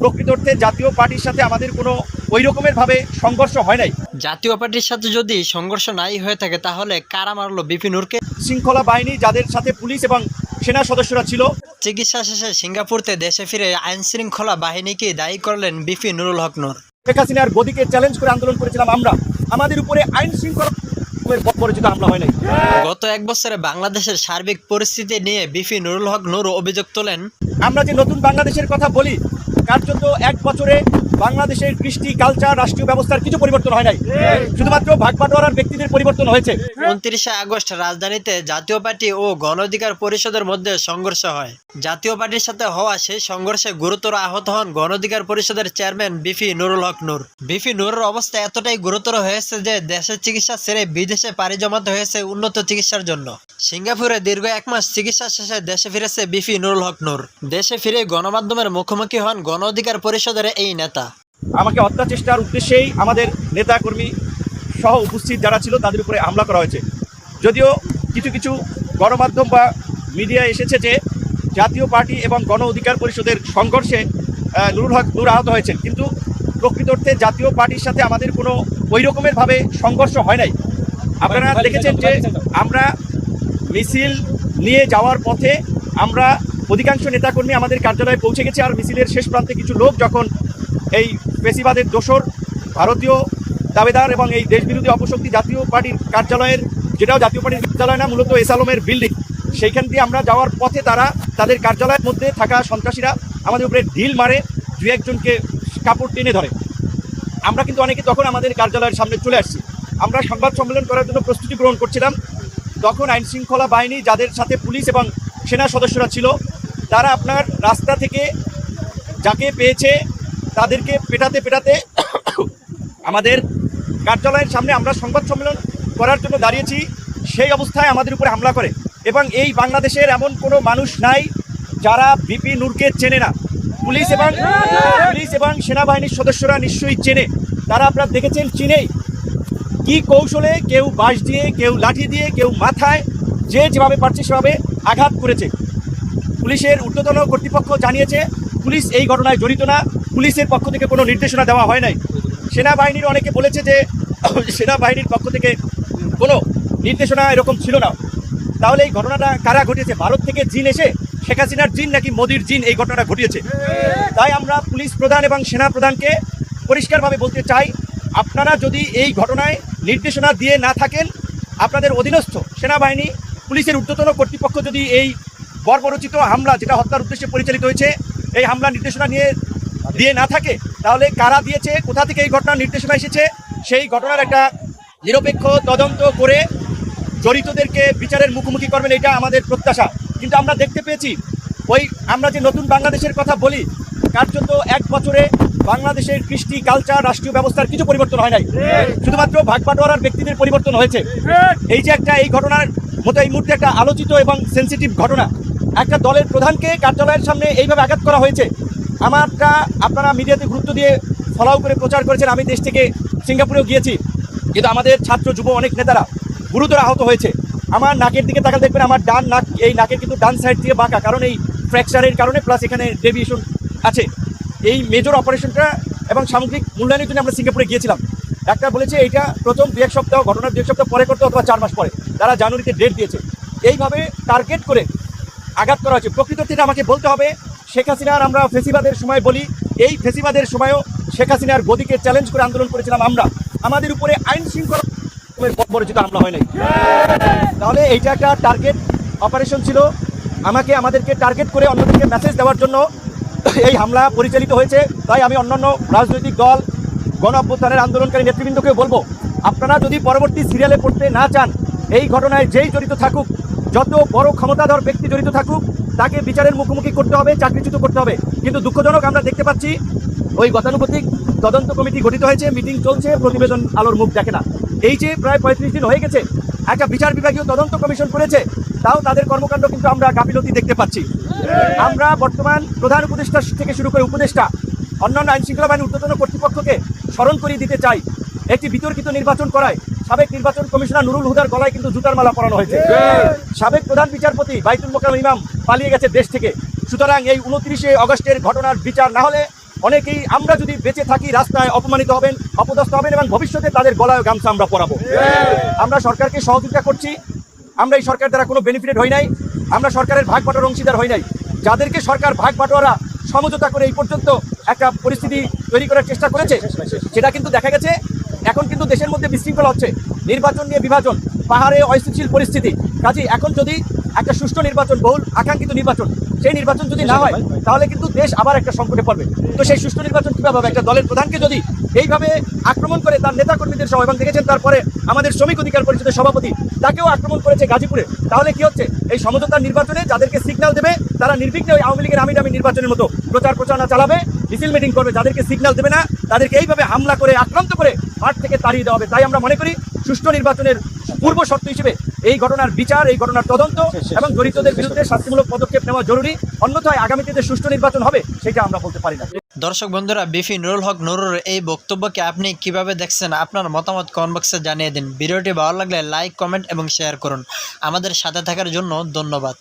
প্রকৃত অর্থে জাতীয় পার্টির সাথে আমাদের কোনো ওই রকমের ভাবে সংঘর্ষ হয় নাই। জাতীয় পার্টির সাথে যদি সংঘর্ষ নাই হয়ে থাকে তাহলে কারা মারলো বিপিনুরকে শৃঙ্খলা বাহিনী যাদের সাথে পুলিশ এবং সেনা সদস্যরা ছিল। চিকিৎসা শেষে সিঙ্গাপুরতে দেশে ফিরে আইন শৃঙ্খলা বাহিনীকে দায়ী করলেন বিপি নুরুল হক নূর। শেখ হাসিনার গদিকে চ্যালেঞ্জ করে আন্দোলন করেছিলাম আমরা। আমাদের উপরে আইন শৃঙ্খলা পরিচিত হামলা হয় নাই। গত এক বছরে বাংলাদেশের সার্বিক পরিস্থিতি নিয়ে বিপি নুরুল হক নূর অভিযোগ তোলেন। আমরা যে নতুন বাংলাদেশের কথা বলি কার্যত এক বছরে বাংলাদেশের কৃষ্টি কালচার রাষ্ট্রীয় ব্যবস্থার কিছু পরিবর্তন হয় নাই। শুধুমাত্র ভাগ বাটোয়ারার ব্যক্তিদের পরিবর্তন হয়েছে। উনত্রিশে আগস্ট রাজধানীতে জাতীয় পার্টি ও গণ অধিকার পরিষদের মধ্যে সংঘর্ষ হয়। জাতীয় পার্টির সাথে হওয়া সেই সংঘর্ষে গুরুতর আহত হন গণ অধিকার পরিষদের chairman VP Nurul Haque Nur. VP নুরের অবস্থা এতটাই গুরুতর হয়েছে যে দেশের চিকিৎসা ছেড়ে বিদেশে পাড়ি জমাতে হয়েছে উন্নত চিকিৎসার জন্য। সিঙ্গাপুরে দীর্ঘ এক মাস চিকিৎসা শেষে দেশে ফিরেছে বিপি নুরুল হক নূর। দেশে ফিরে গণমাধ্যমের মুখোমুখি হন গণ অধিকার পরিষদের এই নেতা। আমাকে হত্যা চেষ্টার উদ্দেশ্যেই আমাদের নেতাকর্মী সহ উপস্থিত যারা ছিল তাদের উপরে হামলা করা হয়েছে। যদিও কিছু কিছু গণমাধ্যম বা মিডিয়া এসেছে যে জাতীয় পার্টি এবং গণ অধিকার পরিষদের সংঘর্ষে নুরুল হক নূর আহত হয়েছেন। কিন্তু প্রকৃত অর্থে জাতীয় পার্টির সাথে আমাদের কোনো ওই রকমেরভাবে সংঘর্ষ হয় নাই। আপনারা দেখেছেন যে আমরা মিছিল নিয়ে যাওয়ার পথে আমরা অধিকাংশ নেতাকর্মী আমাদের কার্যালয়ে পৌঁছে গেছে আর মিছিলের শেষ প্রান্তে কিছু লোক যখন এই পেশিবাদের দোসর ভারতীয় দাবেদার এবং এই দেশবিরোধী অপশক্তি জাতীয় পার্টির কার্যালয়ের, যেটাও জাতীয় পার্টির কার্যালয় না, মূলত এস আলমের বিল্ডিং সেইখান দিয়ে আমরা যাওয়ার পথে তারা তাদের কার্যালয়ের মধ্যে থাকা সন্ত্রাসীরা আমাদের উপরে ঢিল মারে দু একজনকে কাপড় টেনে ধরে। আমরা কিন্তু অনেকে তখন আমাদের কার্যালয়ের সামনে চলে আসছি। আমরা সংবাদ সম্মেলন করার জন্য প্রস্তুতি গ্রহণ করছিলাম। তখন আইন শৃঙ্খলা বাহিনী যাদের সাথে পুলিশ এবং সেনা সদস্যরা ছিল, তারা আপনার রাস্তা থেকে যাকে পেয়েছে তাদেরকে পেটাতে পেটাতে আমাদের কার্যালয়ের সামনে আমরা সংবাদ সম্মেলন করার জন্য দাঁড়িয়েছি। সেই অবস্থায় আমাদের উপরে হামলা করে এবং এই বাংলাদেশের এমন কোনো মানুষ নাই যারা বিপি নূরকে চেনে না। পুলিশ এবং পুলিশ এবং সেনাবাহিনীর সদস্যরা নিশ্চয়ই চেনে। তারা আপনারা দেখেছেন চিনেই কি কৌশলে কেউ বাঁশ দিয়ে, কেউ লাঠি দিয়ে, কেউ মাথায় যে যেভাবে পারছে সেভাবে আঘাত করেছে। পুলিশের ঊর্ধ্বতন কর্তৃপক্ষ জানিয়েছে, পুলিশ এই ঘটনায় জড়িত না। পুলিশের পক্ষ থেকে কোনো নির্দেশনা দেওয়া হয় নাই। সেনাবাহিনীর অনেকে বলেছে যে, সেনাবাহিনীর পক্ষ থেকে কোনো নির্দেশনা এরকম ছিল না। তাহলে এই ঘটনাটা কারা ঘটিয়েছে? ভারত থেকে জিন এসে শেখ হাসিনার জিন নাকি মোদির জিন এই ঘটনাটা ঘটিয়েছে? তাই আমরা পুলিশ প্রধান এবং সেনা প্রধানকে পরিষ্কারভাবে বলতে চাই, আপনারা যদি এই ঘটনায় নির্দেশনা দিয়ে না থাকেন, আপনাদের অধীনস্থ সেনাবাহিনী, পুলিশের ঊর্ধ্বতন কর্তৃপক্ষ যদি এই বর্বরচিত হামলা, যেটা হত্যার উদ্দেশ্যে পরিচালিত হয়েছে, এই হামলা নির্দেশনা নিয়ে দিয়ে না থাকে, তাহলে কারা দিয়েছে, কোথা থেকে এই ঘটনার নির্দেশনা এসেছে, সেই ঘটনার একটা নিরপেক্ষ তদন্ত করে জড়িতদেরকে বিচারের মুখোমুখি করবেন, এটা আমাদের প্রত্যাশা। কিন্তু আমরা দেখতে পেয়েছি, ওই আমরা যে নতুন বাংলাদেশের কথা বলি, কার্যত এক বছরে বাংলাদেশের কৃষ্টি, কালচার, রাষ্ট্রীয় ব্যবস্থার কিছু পরিবর্তন হয় নাই। শুধুমাত্র ভাগ বাটোয়ারার ব্যক্তিদের পরিবর্তন হয়েছে। এই যে একটা এই ঘটনার মতো এই মুহূর্তে একটা আলোচিত এবং সেন্সিটিভ ঘটনা। একটা দলের প্রধানকে কার্যালয়ের সামনে এইভাবে আঘাত করা হয়েছে আমারটা আপনারা মিডিয়াতে গুরুত্ব দিয়ে ফলাও করে প্রচার করেছেন। আমি দেশ থেকে সিঙ্গাপুরেও গিয়েছি। কিন্তু আমাদের ছাত্র, যুব অনেক নেতারা গুরুতর আহত হয়েছে। আমার নাকের দিকে তাকালে দেখবেন আমার ডান নাক, এই নাকের কিন্তু ডান সাইড দিয়ে বাঁকা, কারণ এই ফ্র্যাকচারের কারণে প্লাস এখানে ডেভিয়েশন আছে। এই মেজর অপারেশনটা এবং সামগ্রিক মূল্যায়নের জন্য আমরা সিঙ্গাপুরে গিয়েছিলাম। ডাক্তার বলেছে এইটা প্রথম দু এক সপ্তাহ, ঘটনার দু এক সপ্তাহ পরে করতে অথবা চার মাস পরে। তারা জানুয়ারিতে ডেট দিয়েছে। এইভাবে টার্গেট করে আঘাত করা হয়েছে। প্রকৃত অর্থে আমাকে বলতে হবে শেখ হাসিনার আমরা ফেসিবাদের সময় বলি, এই ফেসিবাদের সময়ও শেখ হাসিনার গদিকে চ্যালেঞ্জ করে আন্দোলন করেছিলাম আমরা। আমাদের উপরে আইন শৃঙ্খলা পরিচিত হামলা হয় নাই। তাহলে এইটা একটা টার্গেট অপারেশন ছিল। আমাকে, আমাদেরকে টার্গেট করে অন্যদেরকে মেসেজ দেওয়ার জন্য এই হামলা পরিচালিত হয়েছে। তাই আমি অন্যান্য রাজনৈতিক দল, গণ অভ্যুত্থানের আন্দোলনকারী নেতৃবৃন্দকে বলব, আপনারা যদি পরবর্তী সিরিয়ালে পড়তে না চান, এই ঘটনায় যেই জড়িত থাকুক, যত বড় ক্ষমতাধর ব্যক্তি জড়িত থাকুক তাকে বিচারের মুখোমুখি করতে হবে, চাকরিচ্যুত করতে হবে। কিন্তু দুঃখজনক আমরা দেখতে পাচ্ছি, ওই গতানুগতিক তদন্ত কমিটি গঠিত হয়েছে, মিটিং চলছে, প্রতিবেদন আলোর মুখ দেখে না। এই যে প্রায় পঁয়ত্রিশ দিন হয়ে গেছে, একটা বিচার বিভাগীয় তদন্ত কমিশন করেছে, তাও তাদের কর্মকাণ্ড কিন্তু আমরা গাফিলতি দেখতে পাচ্ছি। আমরা বর্তমান প্রধান উপদেষ্টা থেকে শুরু করে উপদেষ্টা, অন্যান্য আইন শৃঙ্খলা বাহিনীর ঊর্ধ্বতন কর্তৃপক্ষকে স্মরণ করিয়ে দিতে চাই। একটি বিতর্কিত নির্বাচন করায় সাবেক নির্বাচন কমিশনার নুরুল হুদার গলায় কিন্তু জুতার মালা পরানো হয়েছে। সাবেক প্রধান বিচারপতি বাইতুল মোকাম ইমাম পালিয়ে গেছে দেশ থেকে। সুতরাং এই উনত্রিশে অগস্টের ঘটনার বিচার না হলে অনেকেই আমরা যদি বেঁচে থাকি, রাস্তায় অপমানিত হবেন, অপদস্থ হবেন এবং ভবিষ্যতে তাদের গলায় গামছা আমরা পরাবো। আমরা সরকারকে সহযোগিতা করছি। আমরা এই সরকার দ্বারা কোনো বেনিফিটেড হই নাই। আমরা সরকারের ভাগ বাটোয়ার অংশীদার হই নাই। যাদেরকে সরকার ভাগ বাটোয়ারা সমঝোতা করে এই পর্যন্ত একটা পরিস্থিতি তৈরি করার চেষ্টা করেছে, সেটা কিন্তু দেখা গেছে। এখন কিন্তু দেশের মধ্যে বিশৃঙ্খলা হচ্ছে। নির্বাচন নিয়ে বিভাজন, পাহাড়ে অস্থিতিশীল পরিস্থিতি। কাজে এখন যদি একটা সুষ্ঠু নির্বাচন, বহুল আকাঙ্ক্ষিত নির্বাচন, সেই নির্বাচন যদি না হয়, তাহলে কিন্তু দেশ আবার একটা সংকটে পড়বে। তো সেই সুষ্ঠু নির্বাচন কীভাবে হবে? একটা দলের প্রধানকে যদি এইভাবে আক্রমণ করে তার নেতাকর্মীদের সহ এবং দেখেছেন, তারপরে আমাদের শ্রমিক অধিকার পরিষদের সভাপতি তাকেও আক্রমণ করেছে গাজীপুরে, তাহলে কি হচ্ছে? এই সমঝোতার নির্বাচনে যাদেরকে সিগন্যাল দেবে, তারা নির্বিঘ্নে ওই আওয়ামী লীগের আমি দামি নির্বাচনের মতো প্রচার প্রচারণা চালাবে মিছিল মিটিং করবে, যাদেরকে সিগন্যাল দেবে না, তাদেরকে এইভাবে হামলা করে, আক্রান্ত করে মাঠ থেকে তাড়িয়ে দেওয়া হবে। তাই আমরা মনে করি, সুষ্ঠু নির্বাচনের পূর্ব শর্ত হিসেবে এই ঘটনার বিচার, এই ঘটনার তদন্ত এবং জড়িতদের বিরুদ্ধে শাস্তিমূলক পদক্ষেপ নেওয়া জরুরি, অন্যথায় আগামী দিনে সুষ্ঠু নির্বাচন হবে, সেটা আমরা বলতে পারি না। দর্শক বন্ধুরা, বিফি নুরুল হক নুরুর এই বক্তব্যকে আপনি কীভাবে দেখছেন, আপনার মতামত কমেন্ট বক্সে জানিয়ে দিন। ভিডিওটি ভালো লাগলে লাইক, কমেন্ট এবং শেয়ার করুন। আমাদের সাথে থাকার জন্য ধন্যবাদ।